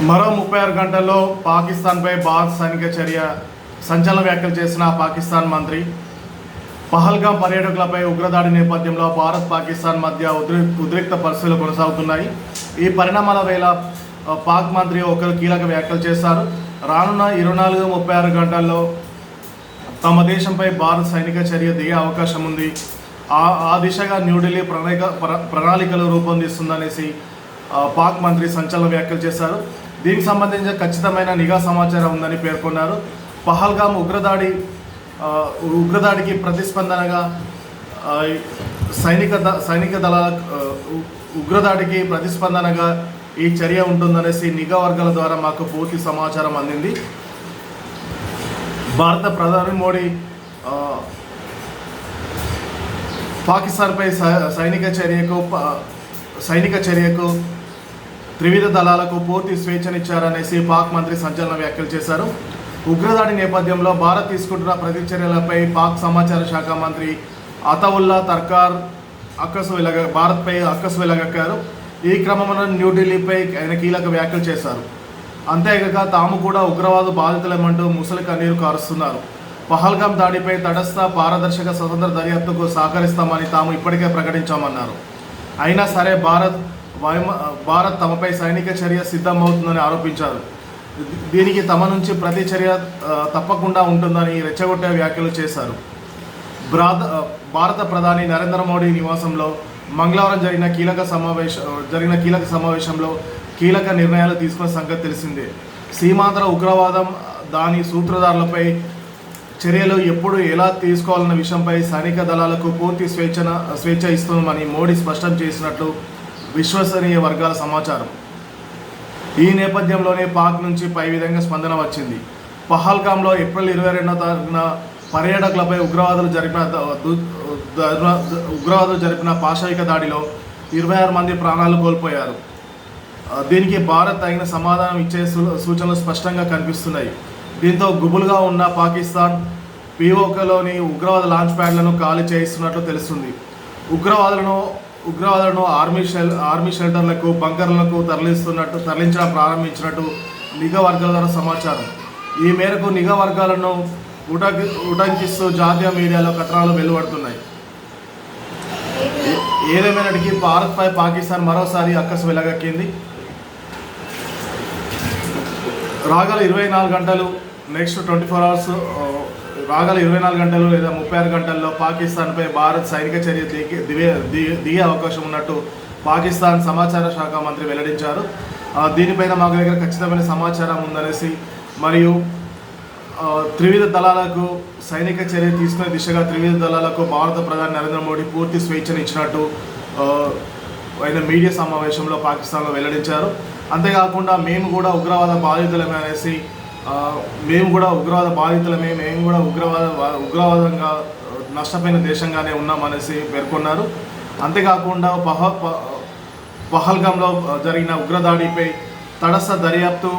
మరో ముప్పై ఆరు గంటల్లో పాకిస్తాన్పై భారత్ సైనిక చర్య సంచలన వ్యాఖ్యలు చేసిన పాకిస్తాన్ మంత్రి. పహల్గా పర్యాటకులపై ఉగ్రదాడి నేపథ్యంలో భారత్ పాకిస్తాన్ మధ్య ఉద్రి ఉద్రిక్త పరిస్థితులు కొనసాగుతున్నాయి. ఈ పరిణామాల వేళ పాక్ మంత్రి ఒకరు కీలక వ్యాఖ్యలు చేశారు. రానున్న ఇరవై నాలుగు ముప్పై ఆరు గంటల్లో తమ దేశంపై భారత్ సైనిక చర్య దిగే అవకాశం ఉంది. ఆ ఆ దిశగా న్యూఢిల్లీ ప్రణాళిక ప్ర- ప్రణాళికలు రూపొందిస్తుందనేసి పాక్ మంత్రి సంచలన వ్యాఖ్యలు చేశారు. దీనికి సంబంధించిన ఖచ్చితమైన నిఘా సమాచారం ఉందని పేర్కొన్నారు. పహల్గామ్ ఉగ్రదాడి ఉగ్రదాడికి ప్రతిస్పందనగా సైనిక ద- సైనిక దళాల ఉగ్రదాడికి ప్రతిస్పందనగా ఈ చర్య ఉంటుందనేసి నిఘా వర్గాల ద్వారా మాకు పూర్తి సమాచారం అందింది. భారత ప్రధాని మోడీ పాకిస్తాన్పై సై- సైనిక చర్యకు ప- సైనిక చర్యకు త్రివిధ దళాలకు పూర్తి స్వేచ్ఛనిచ్చారనేసి పాక్ మంత్రి సంచలన వ్యాఖ్యలు చేశారు. ఉగ్రదాడి నేపథ్యంలో భారత్ తీసుకుంటున్న ప్రతిచర్యలపై పాక్ సమాచార శాఖ మంత్రి అతవుల్లా తర్కార్ అక్కసు వెలగ భారత్పై అక్కసు వెలగక్కారు. ఈ క్రమంలో న్యూఢిల్లీపై ఆయన కీలక వ్యాఖ్యలు చేశారు. అంతేకాక తాము కూడా ఉగ్రవాద బాధితులమంటూ ముసలి కన్నీరు కారుస్తున్నారు. పహల్గాం దాడిపై తటస్థ పారదర్శక స్వతంత్ర దర్యాప్తుకు సహకరిస్తామని తాము ఇప్పటికే ప్రకటించామన్నారు. అయినా సరే భారత్ వైమ భారత్ తమపై సైనిక చర్య సిద్ధమవుతుందని ఆరోపించారు. దీనికి తమ నుంచి ప్రతి చర్య తప్పకుండా ఉంటుందని రెచ్చగొట్టే వ్యాఖ్యలు చేశారు. భారత భారత ప్రధాని నరేంద్ర మోడీ నివాసంలో మంగళవారం జరిగిన కీలక సమావేశ జరిగిన కీలక సమావేశంలో కీలక నిర్ణయాలు తీసుకున్న సంగతి తెలిసిందే. సీమాంధ్ర ఉగ్రవాదం దాని సూత్రధారులపై చర్యలు ఎప్పుడు ఎలా తీసుకోవాలన్న విషయంపై సైనిక దళాలకు పూర్తి స్వేచ్ఛన స్వేచ్ఛ ఇస్తున్నామని మోడీ స్పష్టం చేసినట్లు విశ్వసనీయ వర్గాల సమాచారం. ఈ నేపథ్యంలోనే పాక్ నుంచి పై విధంగా స్పందన వచ్చింది. పహల్గామ్లో ఏప్రిల్ ఇరవై రెండవ తారీఖున పర్యాటకులపై ఉగ్రవాదులు జరిపిన ఉగ్రవాదులు జరిపిన పాశవిక దాడిలో ఇరవై ఆరు మంది ప్రాణాలు కోల్పోయారు. దీనికి భారత్ తగిన సమాధానం ఇచ్చే సూ- సూచనలు స్పష్టంగా కనిపిస్తున్నాయి. దీంతో గుబులుగా ఉన్న పాకిస్తాన్ పిఓకేలోని ఉగ్రవాద లాంచ్ ప్యాడ్లను ఖాళీ చేయిస్తున్నట్లు తెలుస్తుంది. ఉగ్రవాదులను ఉగ్రవాదులను ఆర్మీ షెల్ ఆర్మీ షెల్టర్లకు బంకర్లకు తరలిస్తున్నట్టు తరలించడం ప్రారంభించినట్టు నిఘా వర్గాల ద్వారా సమాచారం. ఈ మేరకు నిఘా వర్గాలను ఉటంకి ఉటంకిస్తూ జాతీయ మీడియాలో కథనాలు వెలువడుతున్నాయి. ఏ- ఏదేమైనటికీ భారత్పై పాకిస్తాన్ మరోసారి అక్కసు వెలగక్కింది. రాగల ఇరవై నాలుగు గంటలు నెక్స్ట్ ట్వంటీ ఫోర్ అవర్స్ రాగల ఇరవై నాలుగు గంటలు లేదా ముప్పై ఆరు గంటల్లో పాకిస్తాన్పై భారత్ సైనిక చర్య దిగే దిగే అవకాశం ఉన్నట్టు పాకిస్తాన్ సమాచార శాఖ మంత్రి వెల్లడించారు. దీనిపైన మాకు దగ్గర ఖచ్చితమైన సమాచారం ఉందనేసి మరియు త్రివిధ దళాలకు సైనిక చర్య తీసుకునే దిశగా త్రివిధ దళాలకు భారత ప్రధాని నరేంద్ర మోడీ పూర్తి స్వేచ్ఛను ఇచ్చినట్టు ఆయన మీడియా సమావేశంలో పాకిస్తాన్లో వెల్లడించారు. అంతేకాకుండా మేము కూడా ఉగ్రవాద బాధితులమే అనేసి మేము కూడా ఉగ్రవాద బాధితులమే మేము కూడా ఉగ్రవాద ఉగ్రవాదంగా నష్టపోయిన దేశంగానే ఉన్నామనేసి పేర్కొన్నారు. అంతేకాకుండా పహ ప- జరిగిన ఉగ్రదాడిపై తటస్థ దర్యాప్తు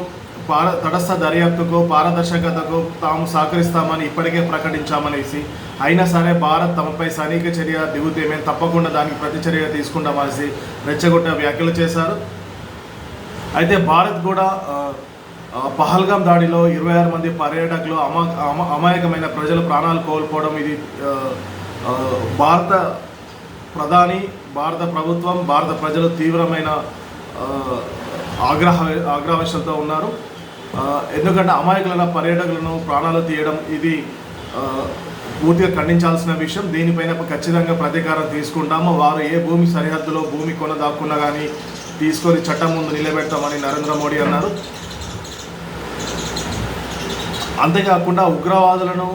పార తటస్థ దర్యాప్తుకు పారదర్శకతకు తాము సహకరిస్తామని ఇప్పటికే ప్రకటించామనేసి అయినా సరే భారత్ తమపై సైనిక చర్య దిగుతే మేము తప్పకుండా దానికి ప్రతిచర్య తీసుకుంటామనేసి రెచ్చగొట్టే వ్యాఖ్యలు చేశారు. అయితే భారత్ కూడా పహల్గాం దాడిలో ఇరవై ఆరు మంది పర్యాటకులు అమా అమ అమాయకమైన ప్రజలు ప్రాణాలు కోల్పోవడం ఇది భారత ప్రధాని భారత ప్రభుత్వం భారత ప్రజలు తీవ్రమైన ఆగ్రహ ఆగ్రహవేశంతో ఉన్నారు. ఎందుకంటే అమాయకులైన పర్యాటకులను ప్రాణాలు తీయడం ఇది పూర్తిగా ఖండించాల్సిన విషయం. దీనిపైన ఖచ్చితంగా ప్రతీకారం తీసుకుంటాము. వారు ఏ భూమి సరిహద్దులో భూమి కొన దాక్కున్నా కానీ తీసుకొని చట్టం ముందు నిలబెడతామని నరేంద్ర మోడీ అన్నారు. అంతేకాకుండా ఉగ్రవాదులను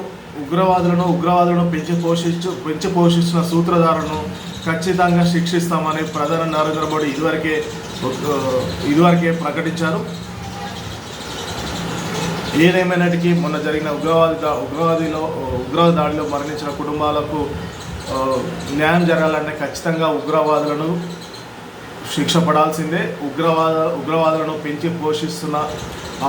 ఉగ్రవాదులను ఉగ్రవాదులను పెంచి పోషించు పెంచి పోషిస్తున్న సూత్రధారులను ఖచ్చితంగా శిక్షిస్తామని ప్రధాని నరేంద్ర మోడీ ఇదివరకే ఇదివరకే ప్రకటించారు. ఏదేమైనటికీ మొన్న జరిగిన ఉగ్రవాది ఉగ్రవాదిలో ఉగ్రవాద దాడిలో మరణించిన కుటుంబాలకు న్యాయం జరగాలంటే ఖచ్చితంగా ఉగ్రవాదులను శిక్ష పడాల్సిందే. ఉగ్రవాద ఉగ్రవాదులను పెంచి పోషిస్తున్న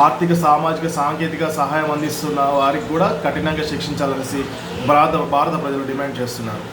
ఆర్థిక సామాజిక సాంకేతిక సహాయం అందిస్తున్న వారికి కూడా కఠినంగా శిక్షించాలనేసి భారత భారత ప్రజలు డిమాండ్ చేస్తున్నారు.